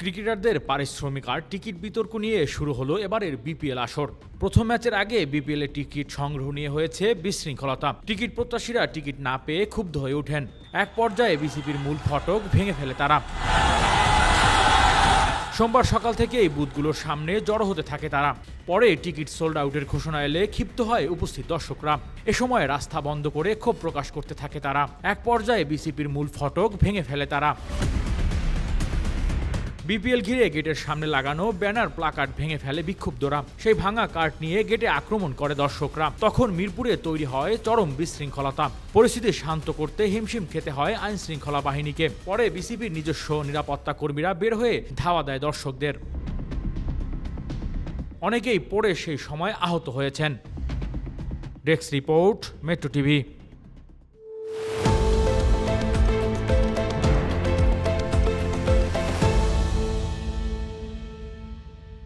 ক্রিকেটারদের পারিশ্রমিক আর টিকিট বিতর্ক নিয়ে শুরু হলো এবারের বিপিএল আসর। প্রথম ম্যাচের আগে বিপিএল এর টিকিট সংগ্রহ নিয়ে হয়েছে বিশৃঙ্খলতা। টিকিট প্রত্যাশীরা টিকিট না পেয়ে ক্ষুব্ধ হয়ে ওঠেন। এক পর্যায়ে বিসিবির মূল ফটক ভেঙে ফেলে তারা। সোমবার সকাল থেকে এই বুথগুলোর সামনে জড়ো হতে থাকে তারা। পরে টিকিট সোল্ড আউটের ঘোষণা এলে ক্ষিপ্ত হয় উপস্থিত দর্শকরা। এ সময় রাস্তা বন্ধ করে ক্ষোভ প্রকাশ করতে থাকে তারা। এক পর্যায়ে বিসিপির মূল ফটক ভেঙে ফেলে তারা। বিপিএল ঘিরে গেটের সামনে লাগানো ব্যানার প্লাকার্ড ভেঙে ফেলে বিক্ষুব্ধরা। সেই ভাঙা কার্ড নিয়ে গেটে আক্রমণ করে দর্শকরা। তখন মিরপুরে তৈরি হয় চরম বিশৃঙ্খলতা। পরিস্থিতি শান্ত করতে হিমশিম খেতে হয় আইন শৃঙ্খলা বাহিনীকে। পরে বিসিবির নিজস্ব নিরাপত্তা কর্মীরা বের হয়ে ধাওয়া দেয় দর্শকদের। অনেকেই পড়ে সেই সময় আহত হয়েছেন। Desk report, metro TV.